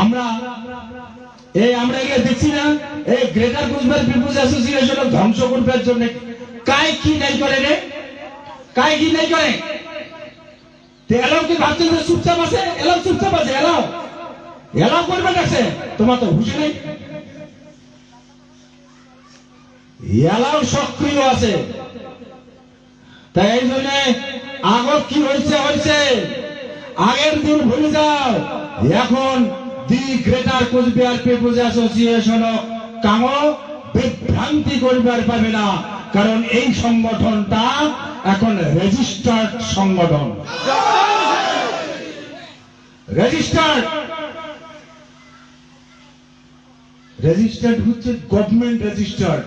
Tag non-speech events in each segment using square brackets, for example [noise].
আমরা, এই আমরা এগুলো দেখছি না, এই গ্রেটার কুচবিহার পিপুলস অ্যাসোসিয়েশন ধ্বংস করবার জন্য। কায় কি নাই করে রে? কায় কি নাই করে? এলাও কি ভাবছেন চুপচাপ আছে? এলাও চুপচাপ আছে, এলাও। এলাও করবে আছে তোমার তো হুশ নেই। এলাও সক্রিয় আছে। তাই এই জন্য আগত কি হয়েছে হয়েছে? আগের দিন ভুলে যাও। এখন the greater Cooch Behar peoples association কামো বিভ্রান্তি করবার পাবে না। কারণ এই সংগঠনটা এখন রেজিস্টার্ড সংগঠন। রেজিস্টার্ড রেজিস্টার্ড হচ্ছে government registered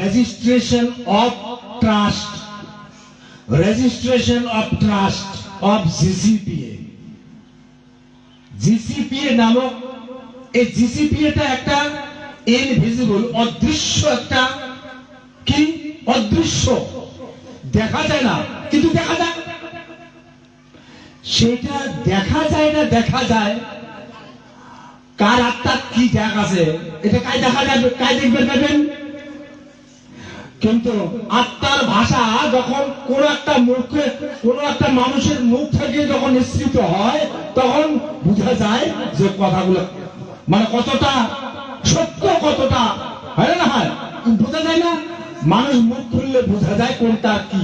registration of trust registration of trust of GCPA GCPA নামক এই GCPA টা একটা ইনভিজিবল অদৃশ্য একটা কি? অদৃশ্য। দেখা যায় না, কিন্তু দেখা যায়। সেটা দেখা যায় না, দেখা যায়। কার আত্মার কি দেখ আছে? এটা কাই দেখা যাবে কাই দেখবেন? কিন্তু আত্মার ভাষা যখন কোন একটা মুখে কোন একটা মানুষের মুখ থেকে যখন নিঃসৃত হয়, তখন বোঝা যায় যে কথাগুলো মানে কতটা সত্য, কতটা হয় না হয়? বোঝা যায় না? মানুষ মুখ খুললে বোঝা যায় কোনটা কি।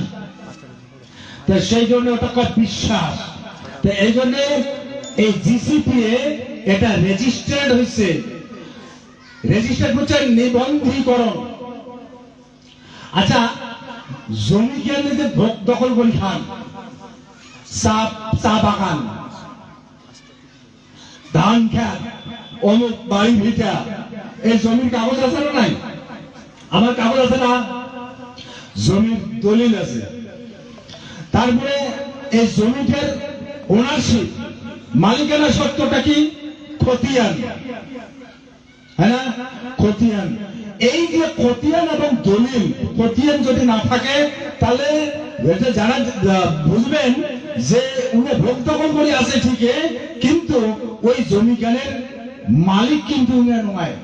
তো সেই জন্য ওটা বিশ্বাস। তো এই জন্য এই জিসিপিএ এটা রেজিস্টার্ড হয়েছে রেজিস্টার্ড হচ্ছে নিবন্ধীকরণ। আচ্ছা জমি কেন যে ভোগ দখল করে খান চা চা বাগান, ধান খেত, অমুক বাড়ি ভিটা, এই জমির কাগজ আছে না নাই? আমার কাগজ আছে না? জমির দলিল আছে। তারপরে এই জমিটার ওনারশিপ মালিকানা সত্যটা কি? খতিয়ান। হ্যাঁ খতিয়ান। এই যে খতিয়ান এবং দলিল খতিয়ান যদি না থাকে, তাহলে এটা বুঝবেন যে উনি ভোগ দখল করে আছে ঠিকই, কিন্তু ওই জমিখানের মালিক কিন্তু উনি নয়।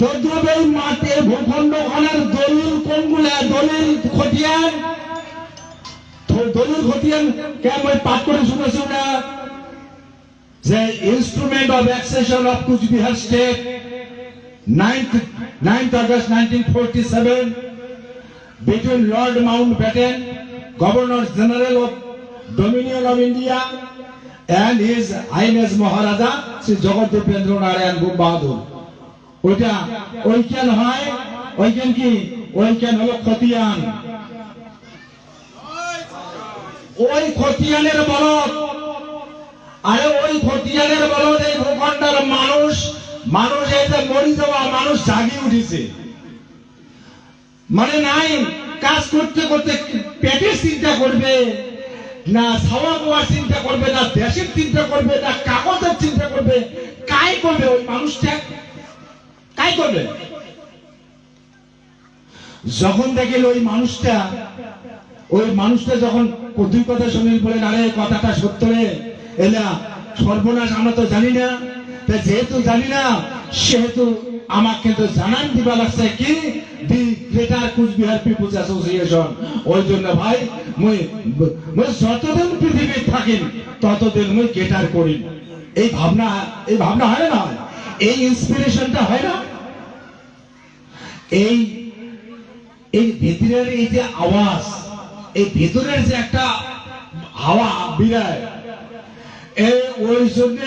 তদ্রুপ মাঠে ভূখণ্ড খানের দলিল কোনগুলা? দলিল খতিয়ান? দলিল খতিয়ান কেমন পাঠ করে শুনেছি না? যে instrument of accession of Cooch Behar state 9th 9th August 1947 between Lord Mountbatten, Governor General of Dominion of India, and His Highness Maharaja Sri Jagadipendra Narayan Bahadur. ওইটা ওইখান হয় ওইখান কি ওইখান হলো খতিয়ান ওই খতিয়ানের বলদ আরে ওই খতিয়ানের এই ভূখণ্ডের মানুষ মানুষ যে মরি যাওয়া মানুষ জাগি উঠেছে। মানে নাই, কাজ করতে করতে পেটের চিন্তা করবে, না ছাওয়া পাওয়ার চিন্তা করবে, না দেশের চিন্তা করবে, না কাগজের চিন্তা করবে, কাই করবে ওই মানুষটা? কাই করবে? যখন দেখেন ওই মানুষটা ওই মানুষটা যখন দুই কথা শুনিল বলে, আরে, কথাটা সত্য রে। এলা সর্বনাশ আমরা তো জানি না। তা যেহেতু জানি না, সেহেতু আমাকে কিন্তু জানান দিবা লাগছে কি? The greater Cooch Behar peoples association ওই জন্য ভাই, মুই মুই যতদিন ততদিন মুই গেটার করি। এই ভাবনা এই ভাবনা হয় না? এই ইন্সপিরেশনটা হয় না? এই এই ভেতরের এই যে আওয়াজ, এই ভেতরের যে একটা হাওয়া বিরায় ওই জন্য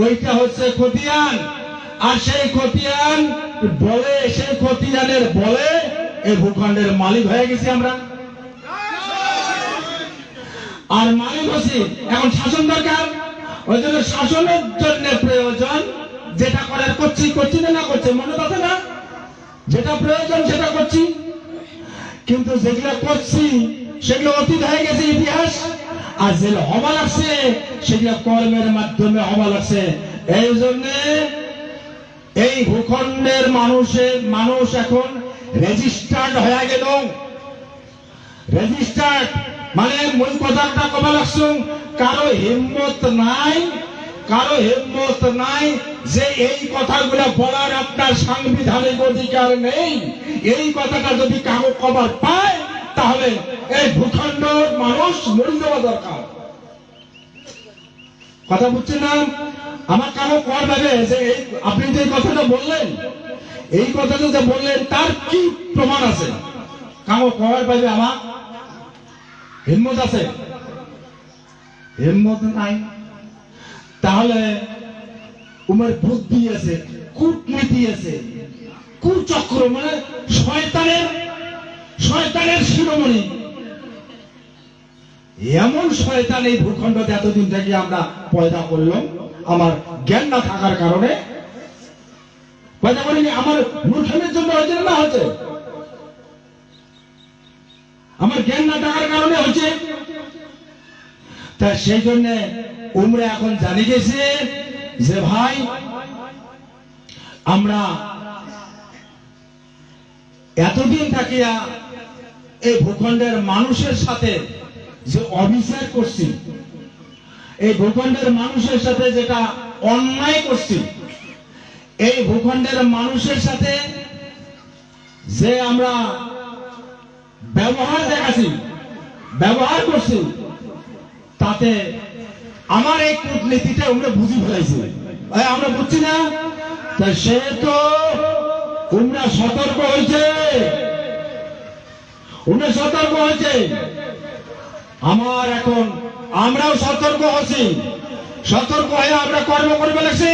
ওইটা হচ্ছে খতিয়ান। আর সেই খতিয়ান বলে, সেই খতিয়ানের বলে এই ভূখণ্ডের মালিক হয়ে গেছি আমরা। আর মালিক হচ্ছি, এখন শাসন দরকার। ওই জন্য শাসনের জন্য প্রয়োজন যেটা করার করছি করছি না না করছে, মনে আছে না? যেটা প্রয়োজন সেটা করছি। কিন্তু যেগুলো করছি, সেগুলো অতীত হয়ে গেছে ইতিহাস। আর যেগুলো হবা লাগছে সেগুলো কর্মের মাধ্যমে হবা লাগছে এই জন্য এই ভূখণ্ডের মানুষের মানুষ এখন রেজিস্টার্ড হয়ে গেল। রেজিস্টার্ড মানে মূল কথাটা কবে লাগছো, কারও হিম্মত নাই, কারও হিম্মত নাই যে এই কথাগুলো বলার আপনার সাংবিধানিক অধিকার নেই। এই কথাটা যদি কাগজ কবার পায়, তাহলে এই ভূখণ্ড মানুষ মরে যাওয়া দরকার। কথা বুঝছেন না? আমার কারও কর ভাবে যে এই আপনি যে কথাটা বললেন, এই কথাটা যে বললেন, তার কি প্রমাণ আছে? কারও কর পাইবে আমার হিম্মত আছে? হিম্মত নাই। তাহলে উমের বুদ্ধি আছে, কূটনীতি আছে, কুচক্র মানে শয়তানের শয়তানের শিরোমণি। এমন শয়তান এই ভূখণ্ডতে এতদিন থেকে আমরা পয়দা করলাম। আমার জ্ঞান না থাকার কারণে। পয়দা করিনি, আমার মূর্খানের জন্য হয়েছে না হয়েছে? আমার জ্ঞান না থাকার কারণে হচ্ছে তা সেই জন্য উমরা এখন জানি গেছে যে ভাই, আমরা এতদিন থাকিয়া এই ভূখণ্ডের মানুষের সাথে যে অবিচার করছি, এই ভূখণ্ডের মানুষের সাথে যেটা অন্যায় করছি, এই ভূখণ্ডের মানুষের সাথে যে আমরা ব্যবহার দেখাচ্ছি, ব্যবহার করছি, তাতে আমার এই কূটনীতিটা আমরা বুঝি ফেলাইছি। আমরা বুঝছি না? তা সে তো তোমরা সতর্ক হয়েছে। উনি সতর্ক হয়েছে। আমার এখন, আমরাও সতর্ক হচ্ছি সতর্ক হয়ে আমরা কর্ম করবে লাগছি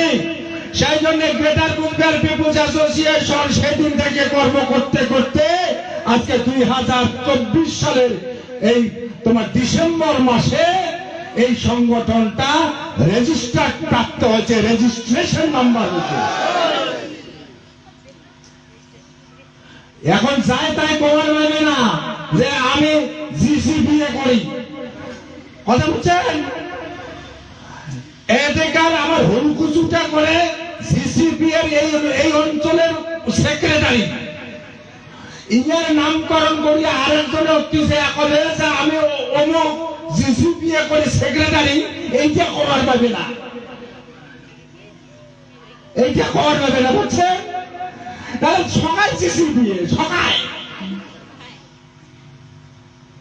সেই জন্য গ্রেটার কুম্পের পিপুলস অ্যাসোসিয়েশন সেদিন থেকে কর্ম করতে করতে আজকে দুই হাজার চব্বিশ সালের এই তোমার ডিসেম্বর মাসে এই সংগঠনটা রেজিস্টার প্রাপ্ত হয়েছে, রেজিস্ট্রেশন নাম্বার হয়েছে। এখন যায় তাই কবার নেবে না। যে আমি জিসি বিয়ে করি। কথা বুঝছেন? এদিকার আমার হুলকুচুটা করে জিসিপি এর এই এই অঞ্চলের সেক্রেটারি ইনার নামকরণ করিয়া আরেকজনে অত্যুষে করে যে আমি অমুক জিসিপি এ করে সেক্রেটারি এইটা কবার পাবে না। এইটা কবার পাবে না, বুঝছেন? তাহলে সবাই জিসিপি সবাই।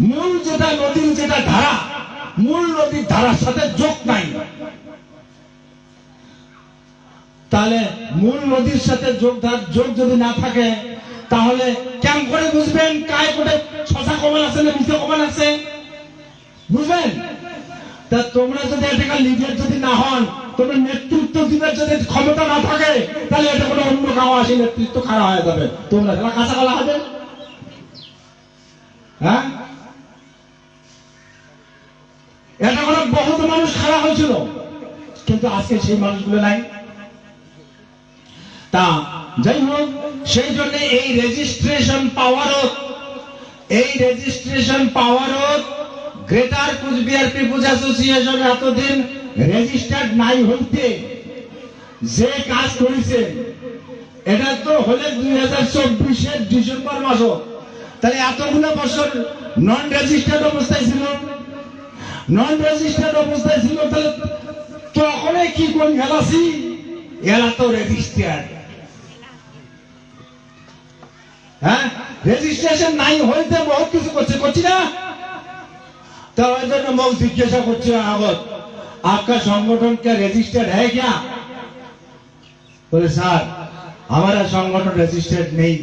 মূল যেটা নদীর যেটা ধারা, মূল নদীর ধারার সাথে যোগ নাই। তাহলে মূল নদীর সাথে যোগ যোগ যদি না থাকে, তাহলে কেমন করে বুঝবেন কায় কোটে শশা কমান আছে না মিঠে কমান আছে? বুঝবেন? তা তোমরা যদি এটাকে লিডার যদি না হন, তোমরা নেতৃত্ব দিবার যদি ক্ষমতা না থাকে, তাহলে এটা কোনো অন্য কাউ আসে, নেতৃত্ব খারাপ হয়ে যাবে। তোমরা কাঁচা কলা হবে হ্যাঁ? এটা করে বহুত মানুষ খারাপ হয়েছিল। কিন্তু আজকে সেই মানুষগুলো নাই। তা যাই হোক, সেই জন্য এই রেজিস্ট্রেশন পাওয়ারও এই রেজিস্ট্রেশন পাওয়ারও গ্রেটার কুচবিহার পিপুলস অ্যাসোসিয়েশন এতদিন রেজিস্টার্ড নাই হইতে যে কাজ করেছে, এটা তো হলে দুই হাজার চব্বিশের ডিসেম্বর মাস তাহলে এতগুলো বছর নন রেজিস্টার্ড অবস্থায় ছিল। নন রেজিস্টার্ড অবস্থায় ছিল তাহলে তখনই কি কোন গেলাসি এরা তো রেজিস্টার্ড হ্যাঁ রেজিস্ট্রেশন নাই হইতে বহুত কিছু করছে করছি না तो ওই জন্য মুখ জিজ্ঞাসা করছে আগত आपका संगठन क्या रजिस्टर्ड है क्या बोले सर हमारा संगठन रजिस्टर्ड नहीं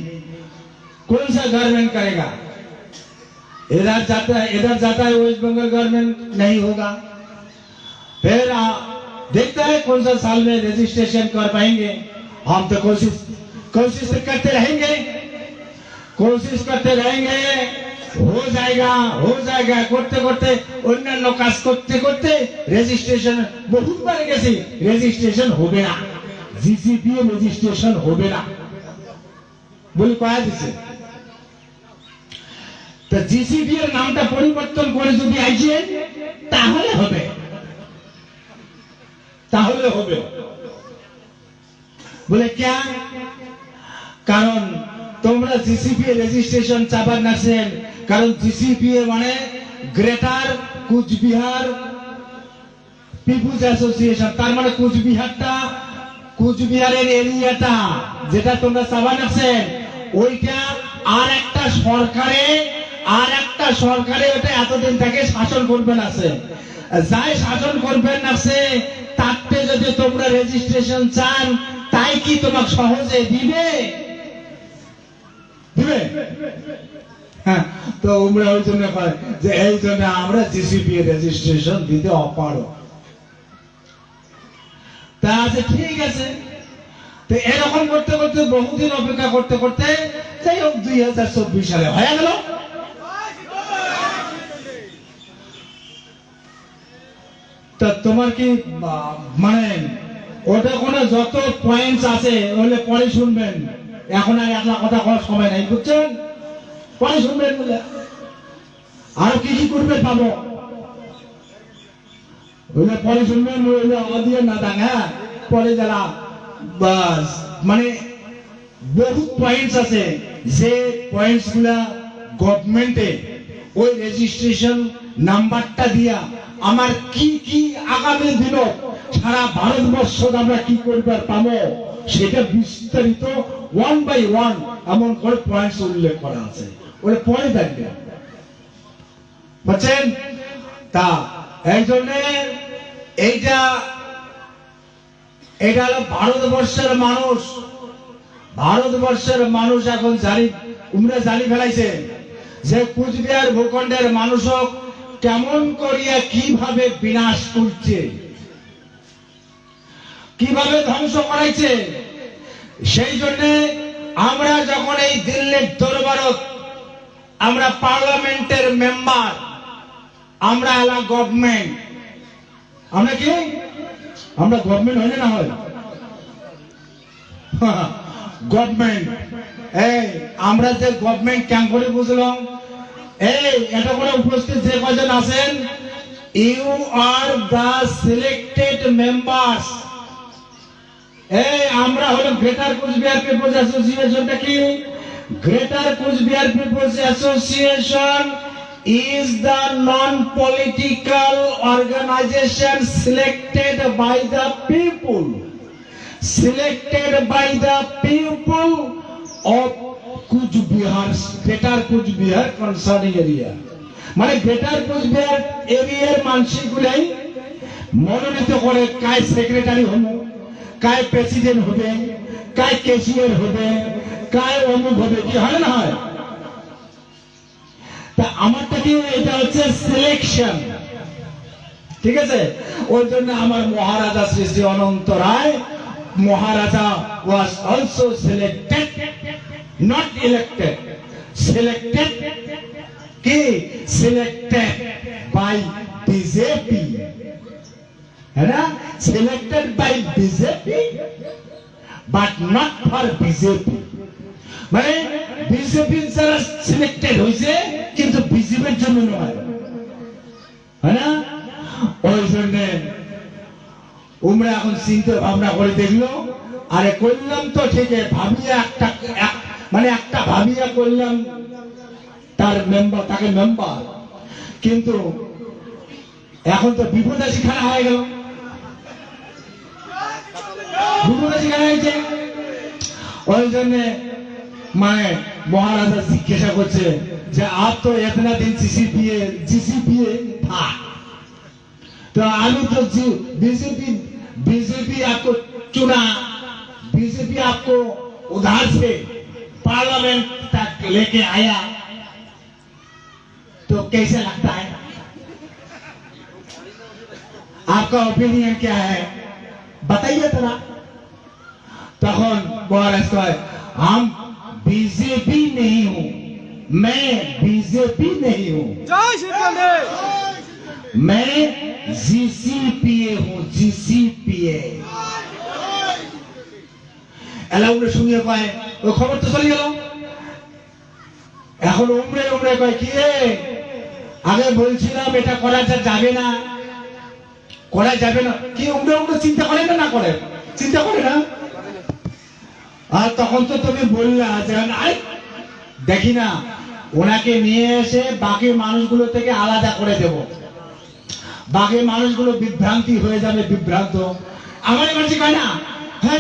कौन सा गवर्नमेंट करेगा इधर जाता है इधर जाता है वेस्ट बंगाल गवर्नमेंट नहीं होगा फिर आ, देखता है कौन सा साल में रजिस्ट्रेशन कर पाएंगे हम तो कोशिश कोशिश तो करते रहेंगे कोशिश करते रहेंगे হো জায়গা হো জায়গা করতে করতে অন্যান্য কাজ করতে করতে রেজিস্ট্রেশন বহুবার গেছি রেজিস্ট্রেশন হবে না জিসিপি রেজিস্ট্রেশন হবে না বলি কয়া দিছে তা জিসিপি এর নামটা পরিবর্তন করে যদি আইছেন তাহলে হবে। তাহলে হবে। বলে, ক্যা? কারণ তোমরা জিসিপি রেজিস্ট্রেশন চাবার নাছেন কারণ জিসিপি মানে গ্রেটার কুচবিহার পিপুলস অ্যাসোসিয়েশন তার মানে কুচবিহারটা কুচবিহারের এরিয়াটা, যেটা তোমরা চাবা নাছেন ওইটা আর একটা সরকারে আর একটা সরকারে ওটা এতদিন থেকে শাসন করবেন আছে। যাই শাসন করবেন আছে, তাতে যদি তোমরা রেজিস্ট্রেশন চান, তাই কি তোমাকে সহজে দিবে? হ্যাঁ তো আমরা ওই জন্য কয় যে এই জন্য আমরা জিসিপি রেজিস্ট্রেশন দিতে অপারো তা আছে ঠিক আছে। তো এরকম করতে করতে বহুদিন অপেক্ষা করতে করতে, যাই হোক দুই হাজার চব্বিশ সালে হয়ে গেল। তা তোমার কি মানে ওটা কোনো যত পয়েন্টস আছে, ওগুলো পরে শুনবেন। এখন আর একলা কথা করার সময় নাই, বুঝছেন? পরে শুনবেন বলে। আর কি কি করবে পাবো? ওইটা পরে শুনবেন ওইটা অদিয়ে না দাং হ্যাঁ? পরে যারা বাস মানে বহু পয়েন্টস আছে। যে পয়েন্টসগুলা গভর্নমেন্টে ওই রেজিস্ট্রেশন নাম্বারটা দিয়া আমার কি কি আগামী দিন সারা ভারতবর্ষ আমরা কি করবার পাবো, সেটা বিস্তারিত ওয়ান বাই ওয়ান এমন করে পয়েন্টস উল্লেখ করা আছে। ওটা পরে দেখবে বুঝছেন? তা, এই জন্যে এইটা এটা হলো ভারতবর্ষের মানুষ। ভারতবর্ষের মানুষ এখন জানি উমরা জানি ফেলাইছে। যে কুচবিহার ভূখণ্ডের মানুষ কেমন করিয়া কীভাবে বিনাশ করছে কীভাবে ধ্বংস করাইছে? সেই জন্য আমরা যখন এই দিল্লির দরবারত আমরা পার্লামেন্টের মেম্বার, আমরা এলা গভর্নমেন্ট আমরা কি? আমরা গভর্নমেন্ট হয় না হয়? [laughs] গভর্নমেন্ট এই, আমরা যে গভর্নমেন্ট কেন করে বুঝলাম? এই এটা উপস্থিত যে কজন আছেন? You are the selected members এই, আমরা হলো গ্রেটার কুচবিহার পিপলস অ্যাসোসিয়েশনটা কি? Greater Cooch Behar peoples association is the non-political organization selected by the people. Selected by the people of Cooch Behar greater Cooch Behar concerning area মানে greater Cooch Behar এরিয়ার মানসিকগুলাই মনোনীত করে কায় সেক্রেটারি হব কায় প্রেসিডেন্ট হবে কায় ক্যাশিয়ার হবে কায় অমুক হবে কি হয় না হয় তা আমারটা কি এটা হচ্ছে সিলেকশন ঠিক আছে ওই জন্য আমার Maharaja Shri Shri Ananta Roy Maharaja was also selected not elected. Selected. কে selected by BJP হ্যাঁ selected by BJP but not for BJP মানে বিজেপি যারা সিলেক্টেড হয়েছে, কিন্তু বিজেপির জন্য নয়। হয় না ওই জন্য আমরা এখন চিন্তা ভাবনা করে দেখল, আরে করলাম তো ঠিক ভাবিয়া একটা মানে একটা ভাবিয়া করলাম তার মেম্বার তাকে মেম্বার কিন্তু এখন তো বিপদাসী খানা হয়ে গেল বিপদাসী খানা হয়েছে ওই জন্য মানে মহারাজা জিজ্ঞাসা করছে যে আপ তো এতনা দিন জিসিপিএ জিসিপিএ था तो आलू तो बीजेपी बीजेपी आपको चुना बीजेपी आपको उधार से पार्लियामेंट तक लेके आया तो कैसे लगता है आपका ओपिनियन क्या है बताइए थोड़ा তখন মহারাজ কয় हम बीजेपी नहीं हूं मैं बीजेपी नहीं हूँ জয় শিবকান্দে मैं जीसीपीए हूँ जीसीपीए এলা উমরে শুনিয়ে পায় ওই খবর তো চলে গেল। এখন উমরে উমরে কয়, কি আগে বলছিলাম এটা করা যাবে না। করা যাবে না। কি উমরে উমরে চিন্তা করে না করে? চিন্তা করে না? আর তখন তো তুমি বললা যে দেখি না, ওনাকে নিয়ে এসে বাকি মানুষগুলো থেকে আলাদা করে দেব। বাকি মানুষগুলো বিভ্রান্তি হয়ে যাবে, বিভ্রান্ত। আমার কাছে কয় না হ্যাঁ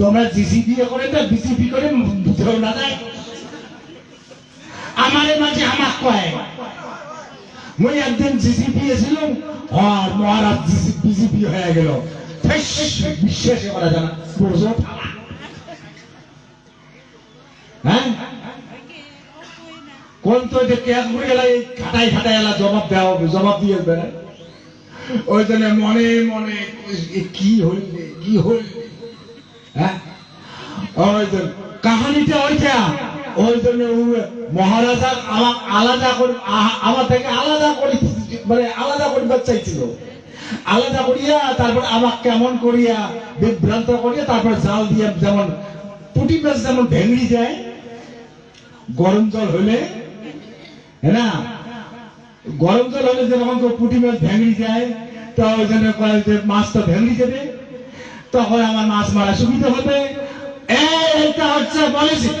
তোমরা জিসিপি করে বিসিপি করে না দেয়। আমার মাঝে কয়, মুই একদিন জিসিপি আর মহারাজ হয়ে গেল। করা যায় না বোঝো হ্যাঁ? কোন তো যে গেলে এই খাটাই খাটাই এলা জবাব দেওয়া হবে, জবাব দিয়ে বেড়ায় ওই জন্য মনে মনে কি হইলে কি হইলে? কাহানিটা ওইটা। ওই জন্য মহারাজা আলাদা করে আমার থেকে আলাদা করে মানে আলাদা করিবার চাইছিল আলাদা করিয়া তারপর আমার কেমন করিয়া বিভ্রান্ত করিয়া তারপর জাল দিয়ে যেমন পুটি মাছ যেমন ভেঙড়ি যায়, গরম জল হলে হ্যাঁ না? গরম জল হলে যেরকম পুঁটি মাছ ভেঙড়ি যায়, তো ওই জন্য কয় যে মাছ তো ভেঙড়ি যাবে। তখন আমার মাছ মারা। সুবিধা হবে এটা হচ্ছে পলিসি